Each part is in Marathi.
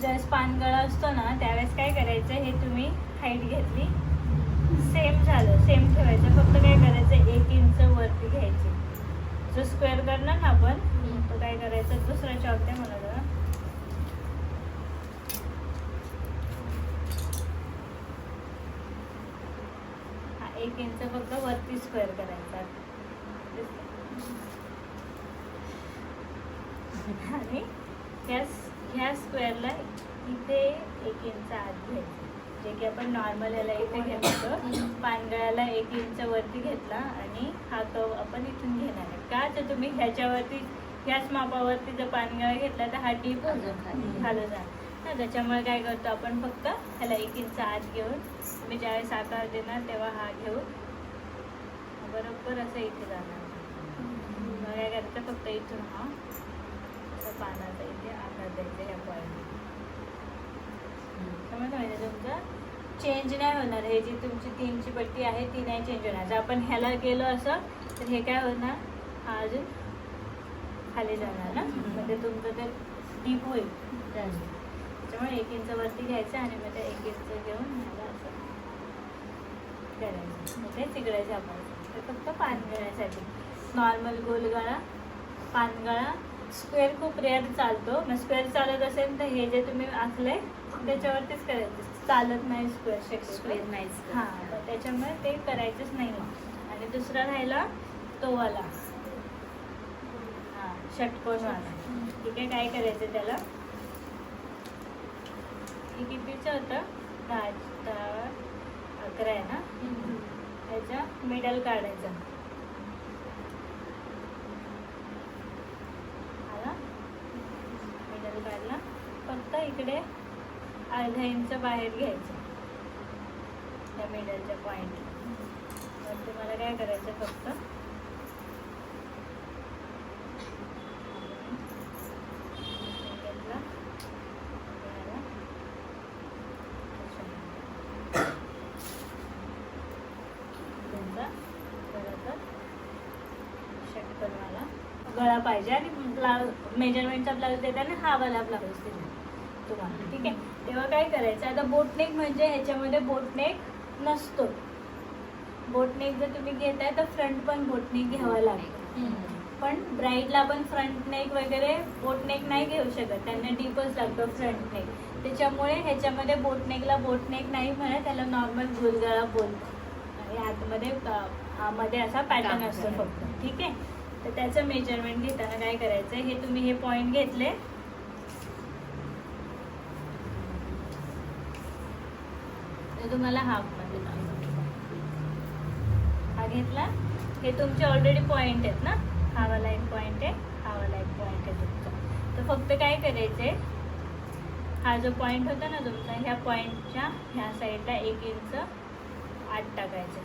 ज्यावेळेस पानगळा असतो ना त्यावेळेस काय करायचं हे तुम्ही हाईट घेतली. सेम झालं सेम ठेवायचं. फक्त काय करायचं एक इंच वरती घ्यायची. जो स्क्वेअर करणार ना आपण तो काय करायचं दुसरा चॉप द्या मला जरा. एक इंच फक्त वरती स्क्वेअर करायचा. आणि त्यास ह्या स्क्वेअरला इथे एक इंच आत घ्यायचं. जे की आपण नॉर्मल याला इथे घेतो पानगळ्याला एक इंच वरती घेतला आणि हा कव आपण इथून घेणार आहे. का? तर तुम्ही ह्याच्यावरती ह्याच मापावरती जर पानगळा घेतला तर हा डीप खाली. जाणार ना त्याच्यामुळे काय करतो आपण फक्त ह्याला एक इंच आत घेऊन तुम्ही ज्यावेळेस आकार देणार तेव्हा हा घेऊन बरोबर असं इथे जाणार. मग काय करायचं फक्त इथून हा पानाचा इथे आकार द्यायचा ह्या पॉईंट समजलं म्हणजे तुमचं? चेंज नाही होणार. हे जी तुमची तीनची पट्टी आहे ती नाही चेंज होणार. जर आपण ह्याला गेलो असं तर हे काय होणार? अजून खाली जाणार ना? म्हणजे तुमचं ते डीप होईल. त्याच्यामुळे एक इंच वरती घ्यायचं आणि मग ते एक इंच घेऊन ह्याला असं करायचं. मग ते चिकडायचं आपण ते फक्त पानगळ्यासाठी नॉर्मल गोलगळा पानगळा स्क्वेअर खूप रेअर चालतो. मग स्क्वेअर चालत असेल तर हे जे तुम्ही आखलंय त्याच्यावरतीच करायचं. चालत नाही स्क्वेअर शक्य स्क्वेअर नाहीच हां तर त्याच्यामुळे ते करायचंच नाही आणि दुसरा राहिला तो वाला. हां षटकोनवाला ठीक आहे काय करायचं त्याला? हे कितीचं होतं? दहा अकरा आहे ना? त्याच्या मिडल काढायचा आला मिडल काढला फक्त इकडे अर्धा इंच बाहेर घ्यायचं. त्या मिडलच्या पॉईंट तर तुम्हाला काय करायचं फक्त? गळा पाहिजे आणि ब्लाऊज मेजरमेंटचा ब्लाऊज देताना हा वाला ब्लाऊज दिला तुम्हाला ठीक आहे तेव्हा काय करायचं? आता बोटनेक म्हणजे ह्याच्यामध्ये बोटनेक नसतो. बोटनेक जर तुम्ही घेताय तर फ्रंट पण बोटनेक घ्यावा लागतो. पण ब्राईडला आपण फ्रंट नेक वगैरे बोट नेक नाही घेऊ शकत. त्यांना डीपच लागतं फ्रंट नेक त्याच्यामुळे ह्याच्यामध्ये बोट नेकला बोट नेक नाही म्हणत त्याला नॉर्मल गोलगळा बोलतो आणि आतमध्ये आमध्ये असा पॅटर्न असतो. फक्त. ठीक आहे? तर त्याचं मेजरमेंट घेताना काय करायचं? हे तुम्ही हे पॉईंट घेतले. तुम्हाला हाफमध्ये हा घेतला? हे तुमचे ऑलरेडी पॉइंट आहेत ना? हा वाला एक पॉइंट आहे हा वाला एक पॉइंट आहे तुमचा. तर फक्त काय करायचे हा जो पॉइंट होता ना तुमचा ह्या पॉइंटच्या ह्या साईडला एक इंच आत टाकायचं.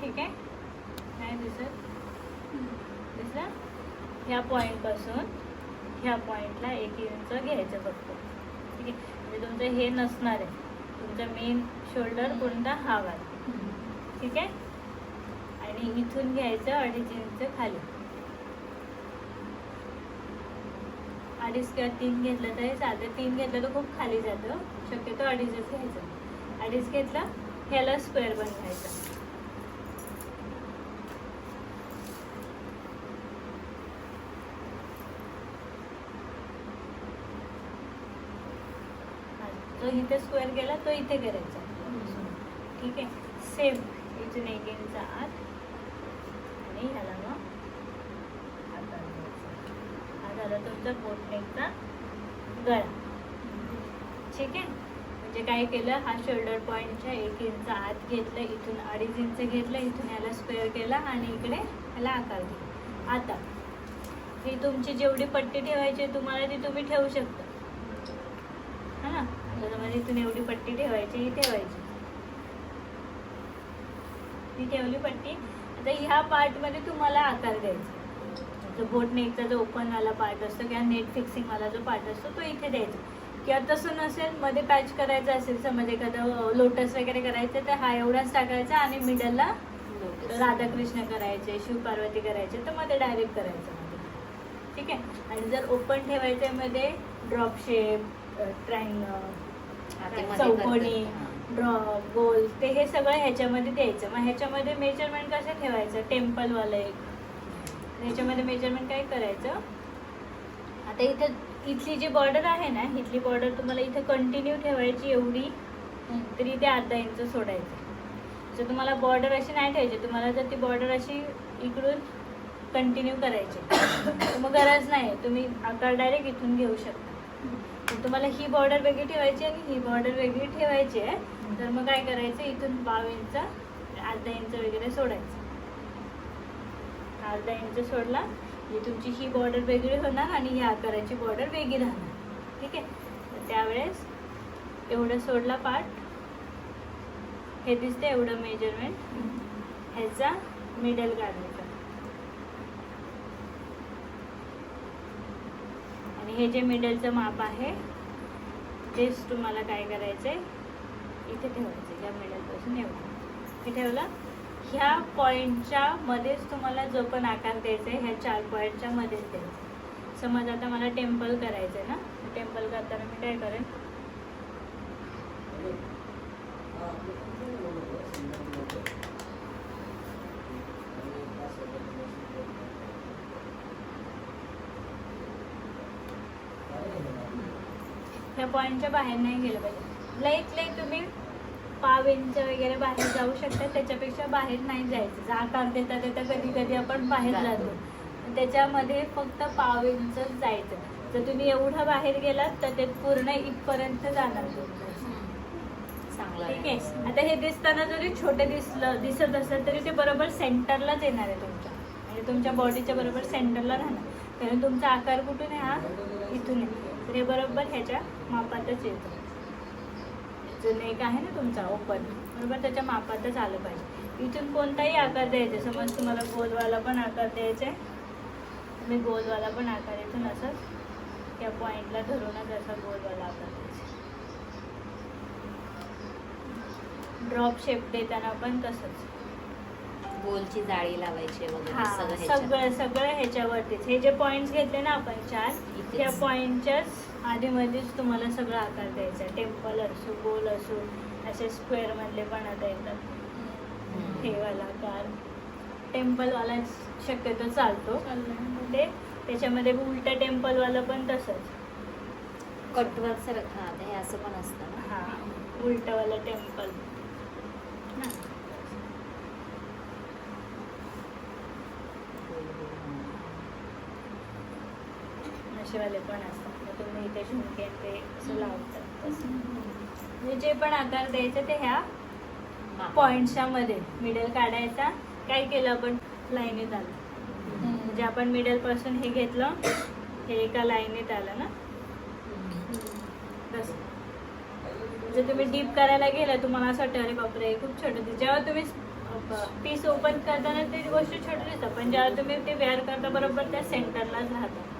ठीक आहे? नाही दिसत? दिसलं? ह्या पॉईंटपासून ह्या पॉईंटला एक इंच घ्यायचं फक्त. ठीक आहे? म्हणजे तुमचं हे नसणार आहे. तुमचा मेन शोल्डर कोणता हा वाला. ठीक आहे? आणि इथून घ्यायचं अडीच इंच खाली. अडीच किंवा तीन घेतलं तरी चालतं. तीन घेतलं तर खूप खाली जातं. शक्यतो अडीचच घ्यायचं. अडीच घेतलं ह्याला स्क्वेअर बनवायचं. तो इथे स्क्वेअर गेला तो इथे करायचा. ठीक आहे? सेम इथून एक इंच आत. आणि ह्याला मग आकार हा झाला तुमचा बोटनेकचा गळा. ठीक आहे? म्हणजे काय केलं? हा शोल्डर पॉईंटच्या एक इंच आत घेतलं इथून अडीच इंच घेतलं इथून ह्याला स्क्वेअर केला आणि इकडे ह्याला आकार दिला. आता ही तुमची जेवढी पट्टी ठेवायची आहे तुम्हाला ती तुम्ही ठेवू शकता. है ना? त्याच्यामध्ये इथून एवढी पट्टी ठेवायची ही ठेवायची. ती ठेवली पट्टी. आता ह्या पार्टमध्ये तुम्हाला आकार द्यायचा. जो बोट नेकचा जो ओपन वाला पार्ट असतो किंवा नेट फिक्सिंग वाला जो पार्ट असतो तो इथे द्यायचा. किंवा तसं नसेल मध्ये पॅच करायचं असेल समज एखादं लोटस वगैरे करायचं तर हा एवढाच टाकायचा आणि मिडलला राधाकृष्ण करायचे शिव पार्वती करायचे तर मध्ये डायरेक्ट करायचं ठीक आहे? आणि जर ओपन ठेवायचं मध्ये ड्रॉप शेप ट्रायंगलमध्ये चौकोनी करतात. गोल ते हे सगळं ह्याच्यामध्ये द्यायचं. मग ह्याच्यामध्ये मेजरमेंट कसं ठेवायचं? टेम्पलवालं एक. ह्याच्यामध्ये मेजरमेंट काय करायचं? आता इथं इथली जी बॉर्डर आहे ना इथली बॉर्डर तुम्हाला इथं कंटिन्यू ठेवायची एवढी तरी ते अर्धा इंच सोडायचं. जर तुम्हाला बॉर्डर अशी नाही ठेवायची तुम्हाला जर ती बॉर्डर अशी इकडून कंटिन्यू करायची. मग गरज नाही. तुम्ही आकार डायरेक्ट इथून घेऊ शकता. तुम्हाला ही बॉर्डर वेगळी ठेवायची आणि ही बॉर्डर वेगळी ठेवायची आहे. तर मग काय करायचं? इथून पाव इंच अर्धा इंच वगैरे सोडायचं. अर्धा इंच सोडला म्हणजे तुमची ही बॉर्डर वेगळी होणार आणि ह्या आकाराची बॉर्डर वेगळी राहणार. ठीक आहे? तर त्यावेळेस एवढं सोडला पार्ट हे दिसते एवढं मेजरमेंट ह्याचा मिडल काढायचा. आणि हे जे मिडलचं माप आहे तेच तुम्हाला काय करायचं आहे इथे ठेवायचं या मिडलपासून एवढं हे ठेवलं. ह्या पॉईंटच्या मध्येच तुम्हाला जो पण आकार द्यायचा आहे ह्या चार पॉईंटच्या मध्येच द्यायचा समज आता मला टेम्पल करायचं आहे ना टेम्पल करताना मी काय करेन? ह्या पॉईंटच्या बाहेर नाही गेलं पाहिजे. लईत लई तुम्ही पाव इंच वगैरे बाहेर जाऊ शकता त्याच्यापेक्षा बाहेर नाही जायचं. आकार देता देता कधी कधी आपण बाहेर जातो. त्याच्यामध्ये फक्त पाव इंच जायचं. जर तुम्ही एवढं बाहेर गेलात तर ते पूर्ण इथपर्यंत जाणार ठीक आहे. आहे? आता हे दिसताना जरी छोटे दिसलं दिसत असेल तरी ते बरोबर सेंटरलाच येणार आहे तुमच्या. म्हणजे तुमच्या बॉडीच्या बरोबर सेंटरला राहणार. कारण तुमचा आकार कुठून आहे हा? इथून आहे. तर हे बरोबर ह्याच्या मापातच येतं. जो नेक आहे ना तुमचा ओपन बरोबर? त्याच्या मापातच आलं पाहिजे. इथून कोणताही आकार द्यायचा समज तुम्हाला गोलवाला पण आकार द्यायचा आहे तुम्ही गोलवाला पण आकार इथून असंच त्या पॉईंटला धरूनच असा गोलवाला आकार द्यायचा. ड्रॉप शेप देताना पण तसंच. गोलची जाळी लावायची वगैरे सगळं ह्याच्यात. सगळं सगळं ह्याच्यावरतीच. हे जे पॉइंट्स घेतले ना आपण चार. त्या पॉइंटच्याच आधीमध्येच तुम्हाला सगळं आकार द्यायचा टेम्पल असो गोल असो असे स्क्वेअर मधले पण आता येतात. हम्म. हे वाला आकार टेम्पलवाला शक्यतो चालतो. ते त्याच्यामध्ये उलट टेम्पलवाला पण तसंच. कटवर सर हा ते हे असं पण असतं ना. हा उलटवाला टेम्पल असेवाले पण असतात मग तुम्ही इथे झुमके ते असं लावतात. तसं. म्हणजे जे पण आकार द्यायचे ते ह्या. पॉइंटच्या मध्ये मिडल काढायचा काय केलं आपण लाईनीत आलं. म्हणजे आपण मिडलपासून हे घेतलं हे एका लाईनीत आलं ना? जर तुम्ही डीप करायला गेला तुम्हाला असं वाटतं अरे बापरे खूप छोटं जेव्हा तुम्ही पीस ओपन करताना ते गोष्ट छोटी दिसतं पण जेव्हा तुम्ही ते वेअर करता बरोबर त्या सेंटरलाच राहतं.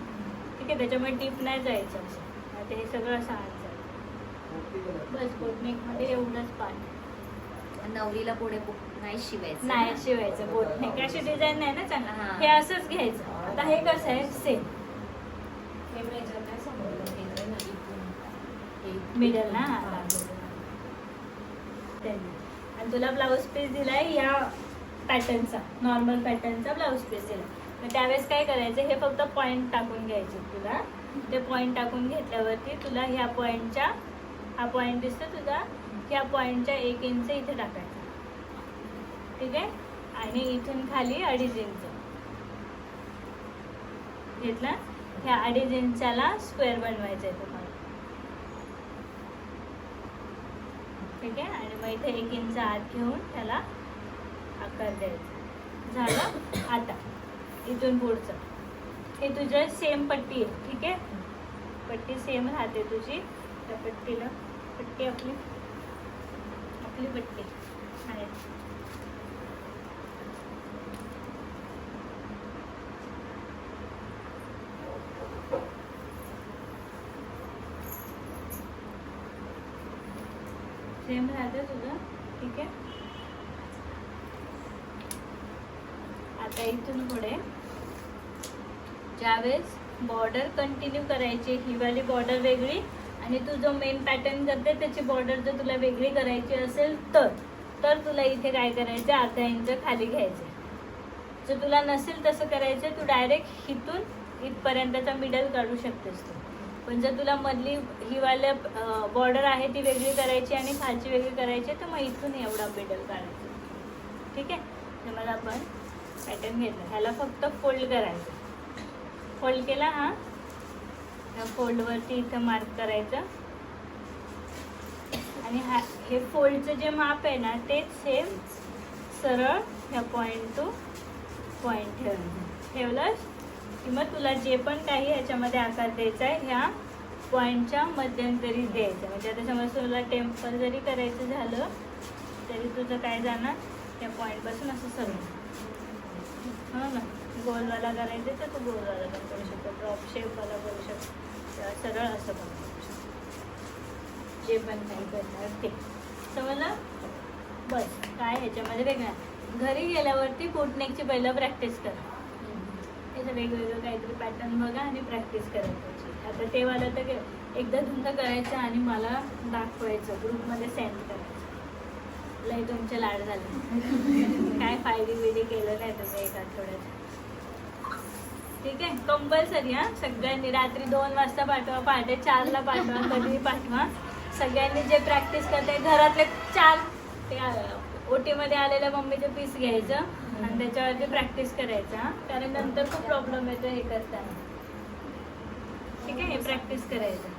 ठीक आहे त्याच्यामुळे डीप नाही जायचं आता हे सगळं असं आत जाईल बस बोटनेकमध्ये एवढंच पाणी नवरीला पुढे नाही शिवायचं. नाही शिवायचं बोटनेक. अशी डिझाईन नाही ना चांगला. हा. हे असंच घ्यायचं. आता हे कसं आहे? सेम मिडल ना. आणि तुला ब्लाऊज पीस दिलाय या पॅटर्नचा नॉर्मल पॅटर्नचा ब्लाऊज पीस दिला मग त्यावेळेस काय करायचं हे फक्त पॉईंट टाकून घ्यायचे तुला. ते पॉईंट टाकून घेतल्यावरती तुला ह्या पॉईंटच्या हा पॉईंट दिसतो तुझा ह्या पॉईंटच्या एक इंच इथे टाकायचा. ठीक आहे? आणि इथून खाली अडीच इंच घेतला? ह्या अडीच इंचाला स्क्वेअर बनवायचं आहे तुम्हाला. ठीक आहे? आणि मग इथे एक इंच आत घेऊन त्याला आकार द्यायचा. झालं? आता. इथून पुढचं. हे तुझं सेम पट्टी आहे ठीक आहे? पट्टी सेम राहते तुझी. त्या पट्टीला पट्टी आपली आपली पट्टी आहे. सेम राहते तुझं ठीक आहे? आता इथून पुढे. ज्यावेळेस बॉर्डर कंटिन्यू करायची ही वाली बॉर्डर वेगळी आणि तू जो मेन पॅटर्न करते त्याची बॉर्डर जर तुला वेगळी करायची असेल तर तर तुला इथे काय करायचं? अर्धा इंच खाली घ्यायचं. जर तुला नसेल तसं करायचं तू डायरेक्ट इथून इथपर्यंतचा मिडल काढू शकतेस तू. पण जर तुला मधली ही वाल्या बॉर्डर आहे ती वेगळी करायची आणि खालची वेगळी करायची तर मग इथून एवढा मिडल काढायचा. ठीक आहे? तर मला आपण पॅटर्न घेतला. ह्याला फक्त फोल्ड करायचं. फोल्ड केला हा. या फोल्डवरती इथं मार्क करायचं. आणि हा हे फोल्डचं जे माप आहे ना तेच सेम सरळ ह्या पॉईंट टू पॉईंट ठेवायचं. ठेवलंस? की मग तुला जे पण काही ह्याच्यामध्ये आकार द्यायचा आहे ह्या पॉईंटच्या मध्यंतरी द्यायचं. म्हणजे आता समज तुला टेम्पल जरी करायचं झालं तरी तुझं काय जाणार? त्या पॉईंटपासून असं सरळ. हो ना? गोलवाला करायचं तर तू गोलवाला पण करू शकतो. ड्रॉप शेपवाला करू शकतो. सरळ असं पण करू शकतो. जे पण काही करणार ते. समजलं बस काय ह्याच्यामध्ये वेगळं. घरी गेल्यावरती बोटनेकची पहिलं प्रॅक्टिस करा. त्याचं वेगवेगळं काहीतरी पॅटर्न बघा आणि प्रॅक्टिस करायची आता ते वाला तर एकदा तुमचं करायचं आणि मला दाखवायचं ग्रुपमध्ये सेंड करायचं. लय तुमचे लाड झाले. काय फायदे बिडी केलं नाही तुम्ही एक आठवड्यात. ठीक आहे? कंपल्सरी हां. सगळ्यांनी रात्री दोन वाजता पाठवा पहाटे चारला पाठवा कधीही पाठवा. सगळ्यांनी जे प्रॅक्टिस करते घरातले चार ते ओटीमध्ये आलेल्या मम्मीचे पीस घ्यायचं आणि त्याच्यावरती प्रॅक्टिस करायचं हां. कारण नंतर खूप प्रॉब्लेम येतो हे करताना. ठीक आहे? हे प्रॅक्टिस करायचं.